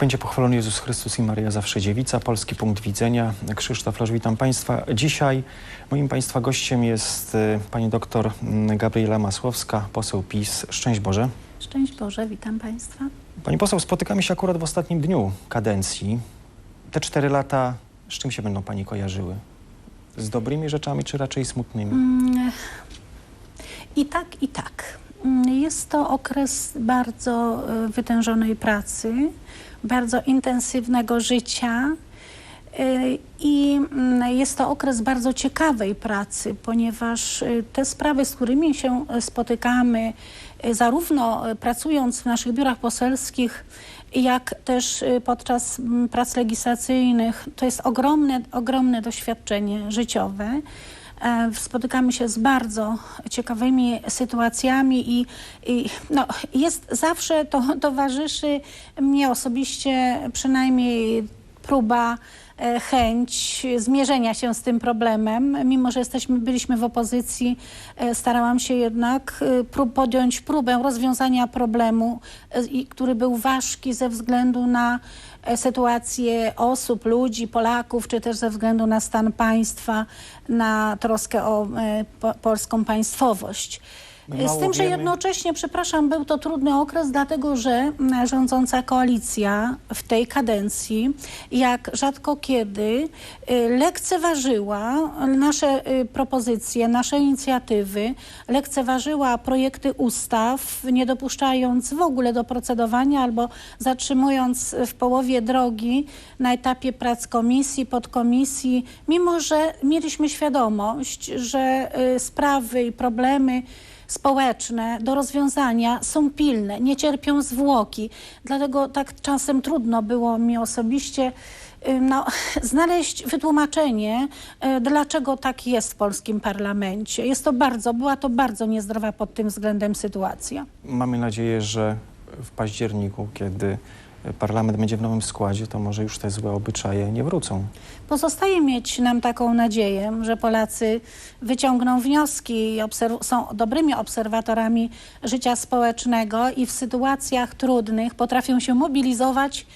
Będzie pochwalony Jezus Chrystus i Maria Zawsze Dziewica. Polski punkt widzenia. Krzysztof Loż, witam Państwa. Dzisiaj moim Państwa gościem jest y, pani doktor Gabriela Masłowska, poseł PiS. Szczęść Boże. Szczęść Boże, witam Państwa. Pani poseł, spotykamy się akurat w ostatnim dniu kadencji. Te cztery lata, z czym się będą Pani kojarzyły? Z dobrymi rzeczami, czy raczej smutnymi? Mm, I tak, i tak. Mm, Jest to okres bardzo e, wytężonej pracy, bardzo intensywnego życia. e, I mm, jest to okres bardzo ciekawej pracy, ponieważ e, te sprawy, z którymi się spotykamy, e, zarówno pracując w naszych biurach poselskich, jak też y, podczas mm, prac legislacyjnych. To jest ogromne, ogromne doświadczenie życiowe. E, Spotykamy się z bardzo ciekawymi sytuacjami i, i no, jest zawsze to towarzyszy mnie osobiście przynajmniej próba chęć zmierzenia się z tym problemem. Mimo, że jesteśmy, byliśmy w opozycji, e, starałam się jednak e, prób, podjąć próbę rozwiązania problemu, e, który był ważki ze względu na e, sytuację osób, ludzi, Polaków, czy też ze względu na stan państwa, na troskę o e, po, polską państwowość. Z tym, że jednocześnie, przepraszam, był to trudny okres, dlatego że mm, rządząca koalicja w tej kadencji, jak rzadko kiedy, y, lekceważyła nasze y, propozycje, nasze inicjatywy, lekceważyła projekty ustaw, nie dopuszczając w ogóle do procedowania albo zatrzymując w połowie drogi na etapie prac komisji, podkomisji, mimo że mieliśmy świadomość, że y, sprawy i problemy społeczne do rozwiązania są pilne, nie cierpią zwłoki. Dlatego tak czasem trudno było mi osobiście no, znaleźć wytłumaczenie, y, dlaczego tak jest w polskim parlamencie. Jest to bardzo, była to bardzo niezdrowa pod tym względem sytuacja. Mamy nadzieję, że w październiku, kiedy parlament będzie w nowym składzie, to może już te złe obyczaje nie wrócą. Pozostaje mieć nam taką nadzieję, że Polacy wyciągną wnioski i są dobrymi obserwatorami życia społecznego i w sytuacjach trudnych potrafią się mobilizować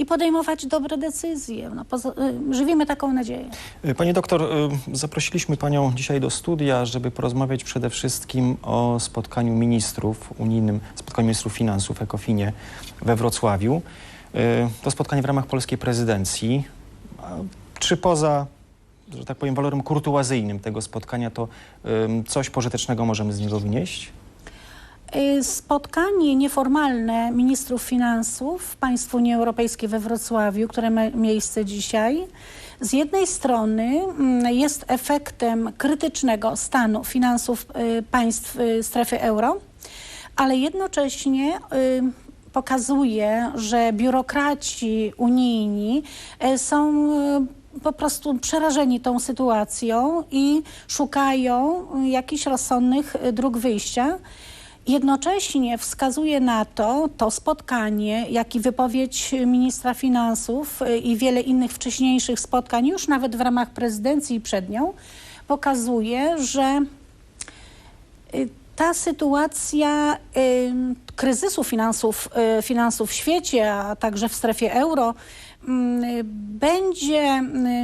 i podejmować dobre decyzje. No, y, żywimy taką nadzieję. Pani doktor, y, zaprosiliśmy Panią dzisiaj do studia, żeby porozmawiać przede wszystkim o spotkaniu ministrów, unijnym spotkaniu ministrów finansów, ECOFINie we Wrocławiu. Y, To spotkanie w ramach polskiej prezydencji. Czy poza, że tak powiem, walorem kurtuazyjnym tego spotkania, to coś pożytecznego możemy z niego wynieść? Y, Spotkanie nieformalne ministrów finansów państw Unii Europejskiej we Wrocławiu, które ma miejsce dzisiaj, z jednej strony mm, jest efektem krytycznego stanu finansów y, państw y, strefy euro, ale jednocześnie pokazuje, że biurokraci unijni są po prostu przerażeni tą sytuacją i szukają jakichś rozsądnych dróg wyjścia. Jednocześnie wskazuje na to to spotkanie, jak i wypowiedź ministra finansów y, i wiele innych wcześniejszych spotkań, już nawet w ramach prezydencji przed nią, pokazuje, że y, ta sytuacja kryzysu finansów, y, finansów w świecie, a także w strefie euro, będzie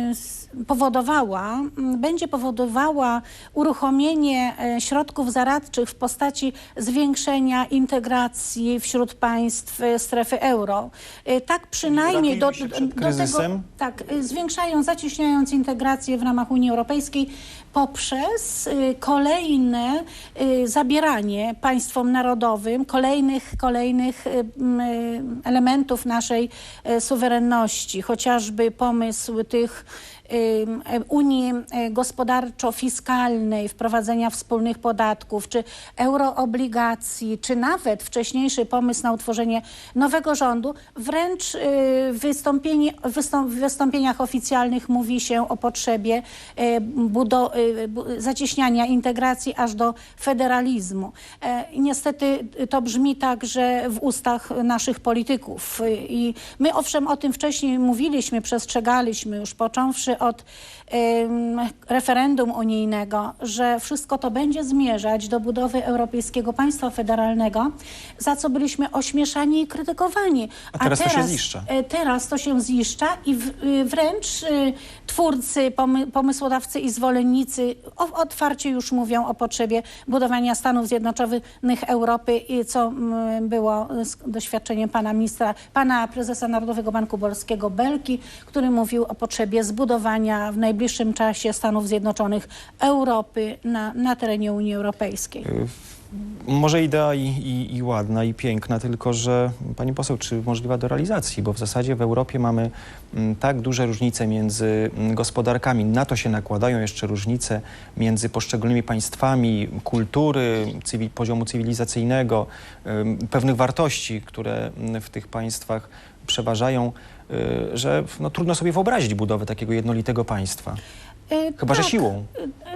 y, s- powodowała, mm, będzie powodowała uruchomienie e, środków zaradczych w postaci zwiększenia integracji wśród państw e, strefy euro. E, Tak przynajmniej do, do tego, tak, zwiększając, zacieśniając integrację w ramach Unii Europejskiej poprzez y, kolejne y, zabieranie państwom narodowym kolejnych, kolejnych y, elementów naszej suwerenności, chociażby pomysł tych Unii y, gospodarczo-fiskalnej, wprowadzenia wspólnych podatków, czy euroobligacji, czy nawet wcześniejszy pomysł na utworzenie nowego rządu, wręcz y, w wystąpieniach oficjalnych mówi się o potrzebie y, y, bu, zacieśniania integracji aż do federalizmu. E, niestety to brzmi także w ustach naszych polityków. Y, I my owszem o tym wcześniej mówiliśmy, przestrzegaliśmy już począwszy od referendum unijnego, że wszystko to będzie zmierzać do budowy Europejskiego Państwa Federalnego, za co byliśmy ośmieszani i krytykowani. A teraz to się ziszcza. e, Teraz to się ziszcza i w, y, wręcz y, twórcy, pomy, pomysłodawcy i zwolennicy otwarcie już mówią o potrzebie budowania Stanów Zjednoczonych Europy, i co było z doświadczeniem pana ministra, pana prezesa Narodowego Banku Polskiego Belki, który mówił o potrzebie zbudowania w najbliższym czasie Stanów Zjednoczonych Europy na, na terenie Unii Europejskiej. Może idea i, i, i ładna, i piękna, tylko że pani poseł, czy możliwa do realizacji? Bo w zasadzie w Europie mamy mm, tak duże różnice między mm, gospodarkami. Na to się nakładają jeszcze różnice między poszczególnymi państwami, kultury, cywi, poziomu cywilizacyjnego, pewnych wartości, które mm, w tych państwach przeważają, y, że no, trudno sobie wyobrazić budowę takiego jednolitego państwa. Y, Chyba, że tak. siłą.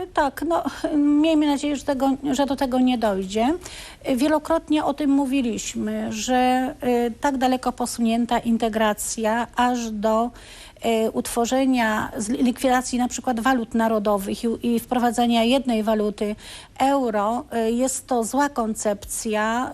Tak, no miejmy nadzieję, że, tego, że do tego nie dojdzie. Wielokrotnie o tym mówiliśmy, że y, tak daleko posunięta integracja aż do y, utworzenia, likwidacji na przykład walut narodowych i, wprowadzenia jednej waluty euro y, jest to zła koncepcja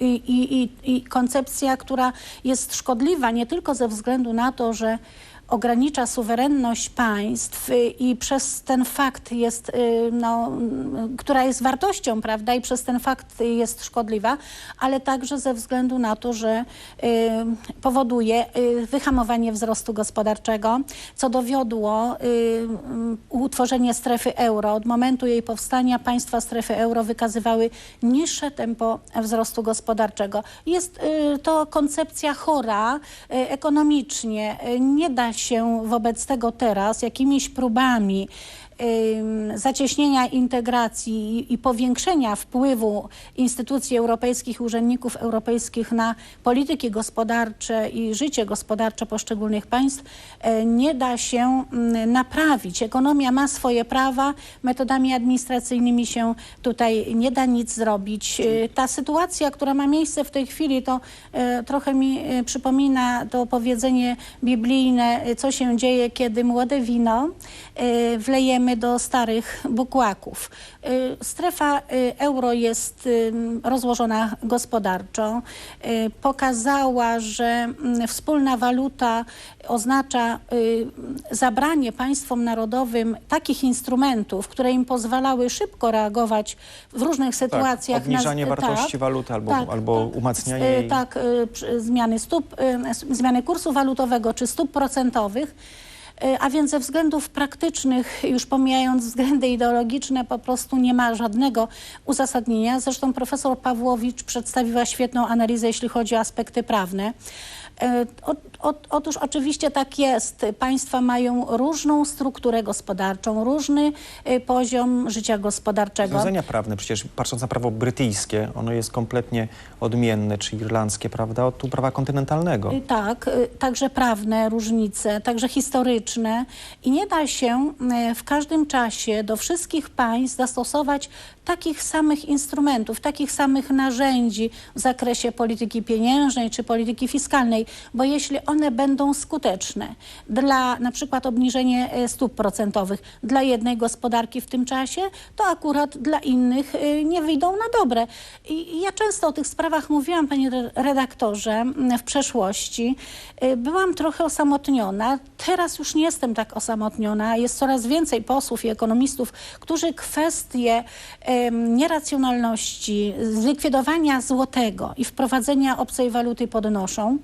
i, i, i koncepcja, która jest szkodliwa nie tylko ze względu na to, że ogranicza suwerenność państw y, i przez ten fakt jest, y, no, mm, która jest wartością, prawda, i przez ten fakt jest szkodliwa, ale także ze względu na to, że y, powoduje y, wyhamowanie wzrostu gospodarczego, co dowiodło y, utworzenie strefy euro. Od momentu jej powstania państwa strefy euro wykazywały niższe tempo wzrostu gospodarczego. Jest y, to koncepcja chora y, ekonomicznie. Y, Nie da się wobec tego teraz jakimiś próbami zacieśnienia integracji i, powiększenia wpływu instytucji europejskich, urzędników europejskich na polityki gospodarcze i życie gospodarcze poszczególnych państw e, nie da się mm, naprawić. Ekonomia ma swoje prawa, metodami administracyjnymi się tutaj nie da nic zrobić. E, Ta sytuacja, która ma miejsce w tej chwili, to e, trochę mi przypomina to powiedzenie biblijne, co się dzieje, kiedy młode wino e, do starych bukłaków. Y, Strefa y, euro jest rozłożona gospodarczo. Y, Pokazała, że mm, wspólna waluta oznacza zabranie państwom narodowym takich instrumentów, które im pozwalały szybko reagować w różnych sytuacjach. Tak, obniżanie na- wartości tak, waluty albo, tak, albo tak. umacnianie jej. Tak, zmiany stóp, zmiany kursu walutowego czy stóp procentowych. Y, A więc ze względów praktycznych, już pomijając względy ideologiczne, po prostu nie ma żadnego uzasadnienia. Zresztą profesor Pawłowicz przedstawiła świetną analizę, jeśli chodzi o aspekty prawne. Otóż oczywiście tak jest. Państwa mają różną strukturę gospodarczą, różny y, poziom życia gospodarczego. Rozwiązania prawne, przecież patrząc na prawo brytyjskie, ono jest kompletnie odmienne, czy irlandzkie, prawda, od tu prawa kontynentalnego. Y, Tak, y, także prawne różnice, także historyczne i nie da się w każdym czasie do wszystkich państw zastosować takich samych instrumentów, takich samych narzędzi w zakresie polityki pieniężnej czy polityki fiskalnej, bo jeśli one będą skuteczne dla na przykład obniżenia y, stóp procentowych dla jednej gospodarki w tym czasie, to akurat dla innych y, nie wyjdą na dobre. I ja często o tych sprawach mówiłam, panie re- redaktorze, w przeszłości. Y, Byłam trochę osamotniona. Teraz już nie jestem tak osamotniona. Jest coraz więcej posłów i ekonomistów, którzy kwestie nieracjonalności, zlikwidowania złotego i wprowadzenia obcej waluty podnoszą.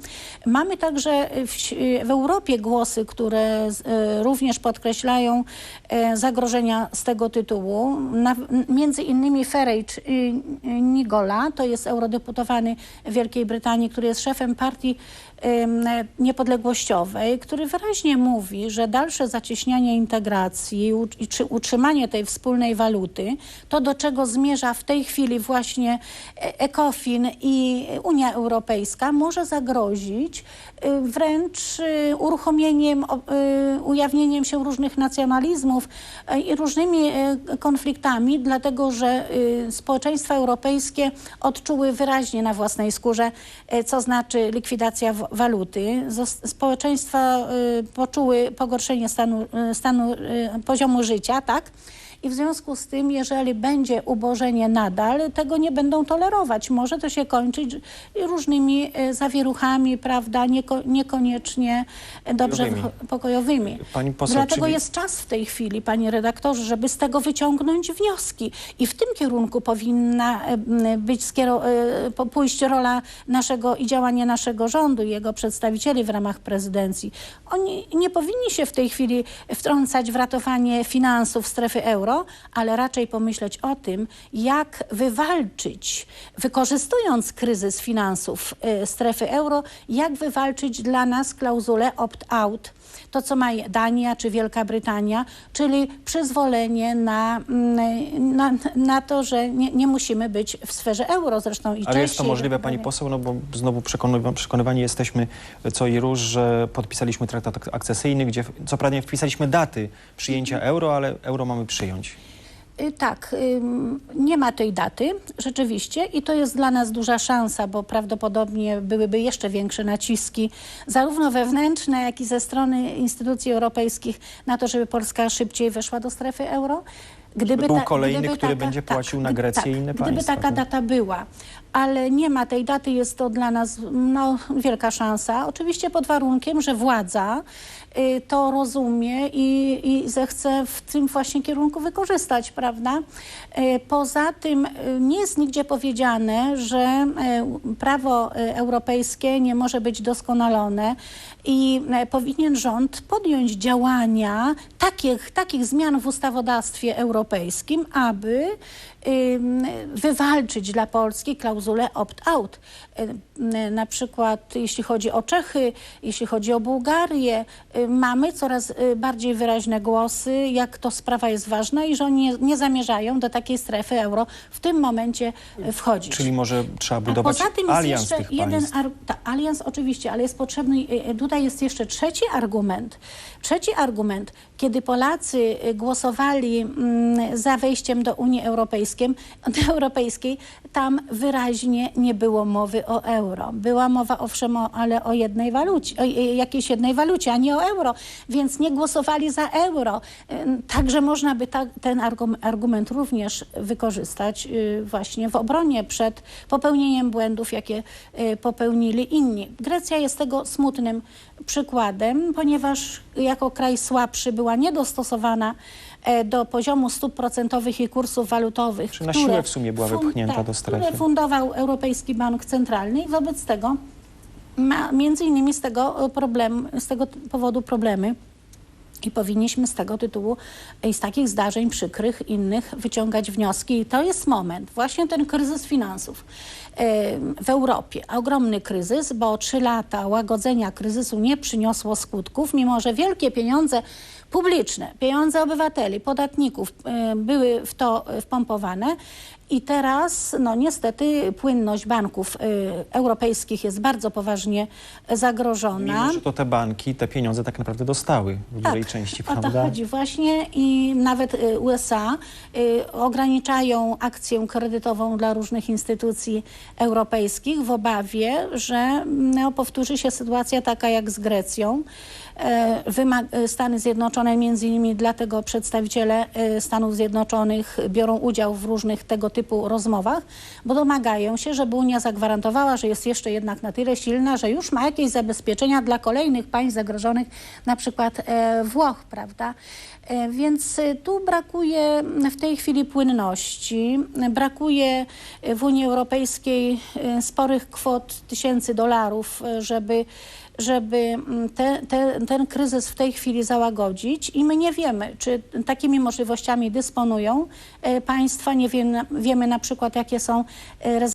Mamy także w, w Europie głosy, które e, również podkreślają e, zagrożenia z tego tytułu. Na, między innymi y, y, Nigola, to jest eurodeputowany Wielkiej Brytanii, który jest szefem partii niepodległościowej, który wyraźnie mówi, że dalsze zacieśnianie integracji czy utrzymanie tej wspólnej waluty, to do czego zmierza w tej chwili właśnie e- ECOFIN i Unia Europejska, może zagrozić y, wręcz y, uruchomieniem, y, ujawnieniem się różnych nacjonalizmów y, i różnymi y, konfliktami, dlatego że y, społeczeństwa europejskie odczuły wyraźnie na własnej skórze, y, co znaczy likwidacja waluty. Społeczeństwa poczuły pogorszenie stanu, stanu poziomu życia, tak? I w związku z tym, jeżeli będzie ubożenie nadal, tego nie będą tolerować. Może to się kończyć różnymi e, zawieruchami, prawda, Nieko, niekoniecznie dobrze Pokojowymi. pokojowymi. Pani poseł, Dlatego czyli- jest czas w tej chwili, panie redaktorze, żeby z tego wyciągnąć wnioski. I w tym kierunku powinna e, być e, pójść rola naszego i działanie naszego rządu i jego przedstawicieli w ramach prezydencji. Oni nie powinni się w tej chwili wtrącać w ratowanie finansów strefy euro, ale raczej pomyśleć o tym, jak wywalczyć, wykorzystując kryzys finansów e, strefy euro, jak wywalczyć dla nas klauzulę opt-out to, co ma Dania czy Wielka Brytania, czyli przyzwolenie na, mm, na, na to, że nie, nie musimy być w sferze euro. Zresztą i Ale jest to możliwe, pani poseł, no bo znowu przekonywa- przekonywani jesteśmy co i róż, że podpisaliśmy traktat ak- akcesyjny, gdzie co prawda nie wpisaliśmy daty przyjęcia euro, ale euro mamy przyjąć. Y, Tak, ym, nie ma tej daty rzeczywiście i to jest dla nas duża szansa, bo prawdopodobnie byłyby jeszcze większe naciski, zarówno wewnętrzne, jak i ze strony instytucji europejskich na to, żeby Polska szybciej weszła do strefy euro. Gdyby był ta- kolejny, gdyby który będzie płacił na gdyby- Grecję i inne Gdyby państwa, taka tak? data była, ale nie ma tej daty, jest to dla nas no, wielka szansa. Oczywiście pod warunkiem, że władza y, to rozumie i, i zechce w tym właśnie kierunku wykorzystać, prawda? Y, Poza tym y, nie jest nigdzie powiedziane, że y, prawo y, europejskie nie może być doskonalone i y, powinien rząd podjąć działania takich, takich zmian w ustawodawstwie europejskim, aby ym, wywalczyć dla Polski klauzulę opt-out. Y, Na przykład jeśli chodzi o Czechy, jeśli chodzi o Bułgarię, y, mamy coraz y, bardziej wyraźne głosy, jak to sprawa jest ważna i że oni nie, nie zamierzają do takiej strefy euro w tym momencie wchodzić. Czyli może trzeba A budować poza tym jest alians jeszcze tych jeden ta, alians oczywiście, ale jest potrzebny, tutaj jest jeszcze trzeci argument. Trzeci argument, kiedy Polacy głosowali mm, za wejściem do Unii Europejskiej, Europejskiej, tam wyraźnie nie było mowy o euro. Była mowa owszem, o, ale o jednej walucie, o y, jakiejś jednej walucie, a nie o euro, więc nie głosowali za euro. Także można by ta, ten argum- argument również wykorzystać y, właśnie w obronie przed popełnieniem błędów, jakie y, popełnili inni. Grecja jest tego smutnym przykładem, ponieważ jako kraj słabszy była niedostosowana e, do poziomu stóp procentowych i kursów walutowych, Czy na siłę w sumie była wypchnięta do strefy. które fundował Europejski Bank Centralny i wobec tego ma między innymi z tego, e, problem, z tego powodu problemy i powinniśmy z tego tytułu i z takich zdarzeń przykrych innych wyciągać wnioski. I to jest moment, właśnie ten kryzys finansów e, w Europie. Ogromny kryzys, bo trzy lata łagodzenia kryzysu nie przyniosło skutków, mimo że wielkie pieniądze publiczne, pieniądze obywateli, podatników e, były w to wpompowane. I teraz, no niestety, płynność banków e, europejskich jest bardzo poważnie zagrożona. Mimo, że to te banki te pieniądze tak naprawdę dostały w dużej części, o to prawda? chodzi właśnie i nawet y, USA y, ograniczają akcję kredytową dla różnych instytucji europejskich w obawie, że no, powtórzy się sytuacja taka jak z Grecją. E, Stany Zjednoczone, między innymi dlatego przedstawiciele e, Stanów Zjednoczonych biorą udział w różnych tego typu rozmowach, bo domagają się, żeby Unia zagwarantowała, że jest jeszcze jednak na tyle silna, że już ma jakieś zabezpieczenia dla kolejnych państw zagrożonych, na przykład e, Włoch, prawda? E, Więc e, tu brakuje w tej chwili płynności, brakuje w Unii Europejskiej e, sporych kwot tysięcy dolarów, żeby żeby mm, te, te, ten kryzys w tej chwili załagodzić i my nie wiemy, czy takimi możliwościami dysponują e, państwa, nie wiem, wiemy na przykład jakie są rezerwy